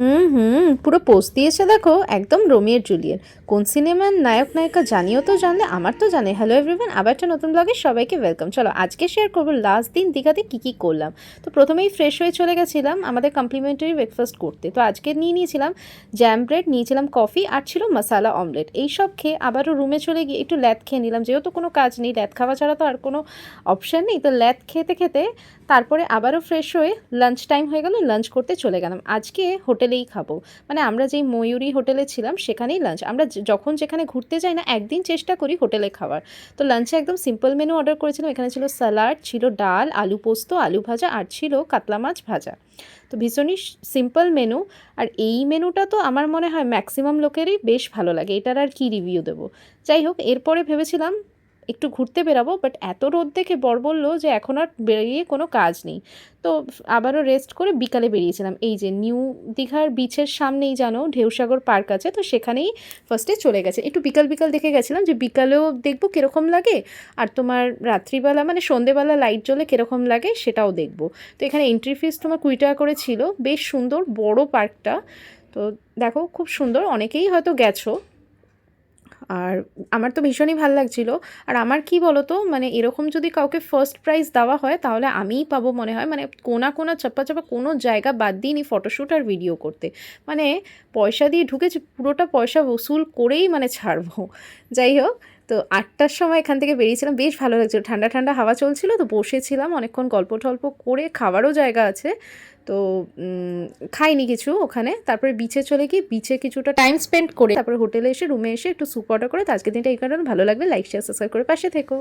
হুম হুম, পুরো পোস্ট দিয়েছে দেখো, একদম রোমিও জুলিয়েট। কোন সিনেমার নায়ক, নায়িকা জানিও তো জানলে, আমার তো জানে হ্যালো এভরিওয়ান আবার একটা নতুন ব্লগে সবাইকে ওয়েলকাম চলো, আজকে শেয়ার করব লাস্ট দিন দীঘাতে কী কী করলাম। তো প্রথমেই ফ্রেশ হয়ে চলে গেছিলাম আমাদের কমপ্লিমেন্টারি ব্রেকফাস্ট করতে। তো আজকে নিয়ে নিয়েছিলাম জ্যাম ব্রেড নিয়েছিলাম কফি আর ছিল মশালা অমলেট এই সব খেয়ে আবারও রুমে চলে গিয়ে একটু ল্যাদ খেয়ে নিলাম। যেহেতু কোনো কাজ নেই, ল্যাদ খাওয়া ছাড়া তো আর কোনো অপশান নেই। তো ল্যাদ খেতে খেতে তারপরে আবারও ফ্রেশ হয়ে লাঞ্চ টাইম হয়ে গেল লাঞ্চ করতে চলে গেলাম। আজকে হোটেলেই খাব। মানে আমরা যেই ময়ূরী হোটেলে ছিলাম, সেখানেই লাঞ্চ আমরা যখন যেখানে ঘুরতে যাই না, একদিন চেষ্টা করি হোটেলে খাওয়ার। তো লাঞ্চে একদম সিম্পল মেনু অর্ডার করেছিলাম। এখানে ছিল স্যালাড ছিল ডাল, আলু পোস্ত, আলু ভাজা, আর ছিল কাতলা মাছ ভাজা। তো ভীষণই সিম্পল মেনু আর এই মেনুটা তো আমার মনে হয় ম্যাক্সিমাম লোকেরই বেশ ভালো লাগে। এটার আর কি রিভিউ দেবো? যাই হোক, এরপরে ভেবেছিলাম একটু ঘুরতে বেরাবো বাট এত রোদ দেখে বর বলল যে এখন আর বেরিয়ে কোনো কাজ নেই। তো আবারও রেস্ট করে বিকালে বেরিয়েছিলাম। এই যে নিউ দীঘার বিচের সামনেই জানো, ঢেউসাগর পার্ক আছে, তো সেখানেই ফার্স্টে চলে গেছে। একটু বিকাল বিকাল দেখে গেছিলাম যে বিকালেও দেখব কীরকম লাগে, আর তোমার রাত্রিবেলা মানে সন্ধেবেলা লাইট জ্বলে কীরকম লাগে সেটাও দেখব। তো এখানে এন্ট্রি ফিস তোমার কুড়ি টাকা করে ছিল। বেশ সুন্দর, বড় পার্কটা তো দেখো, খুব সুন্দর, অনেকেই হয়তো গেছো। আর আমার তো ভীষণই ভালো লাগছিল। আর আমার কি বলো তো মানে এরকম যদি কাউকে ফার্স্ট প্রাইজ দেওয়া হয়, তাহলে আমিই পাবো মনে হয়। মানে কোনা কোনা, চাপা চাপা কোনো জায়গা বাদ দিইনি ফটোশ্যুট আর ভিডিও করতে। মানে পয়সা দিয়ে ঢুকেছি, পুরোটা পয়সা বসুল করেই মানে ছাড়বো। যাই হোক তো আটটার সময় এখান থেকে বেরিয়েছিলাম। বেশ ভালো লাগছিল। ঠান্ডা ঠান্ডা হাওয়া চলছিল, তো বসেছিলাম অনেকক্ষণ গল্প টল্প করে। খাওয়ারও জায়গা আছে। তো খাইনি কিছু ওখানে। তারপরে বিচে চলে গিয়ে বিচে কিছুটা টাইম স্পেন্ড করে তারপরে হোটেলে এসে রুমে এসে একটু স্যুপ অর্ডার করে, তো আজকের দিনটা এই কারণে। ভালো লাগবে লাইক শেয়ার সাবস্ক্রাইব করে পাশে থেকো।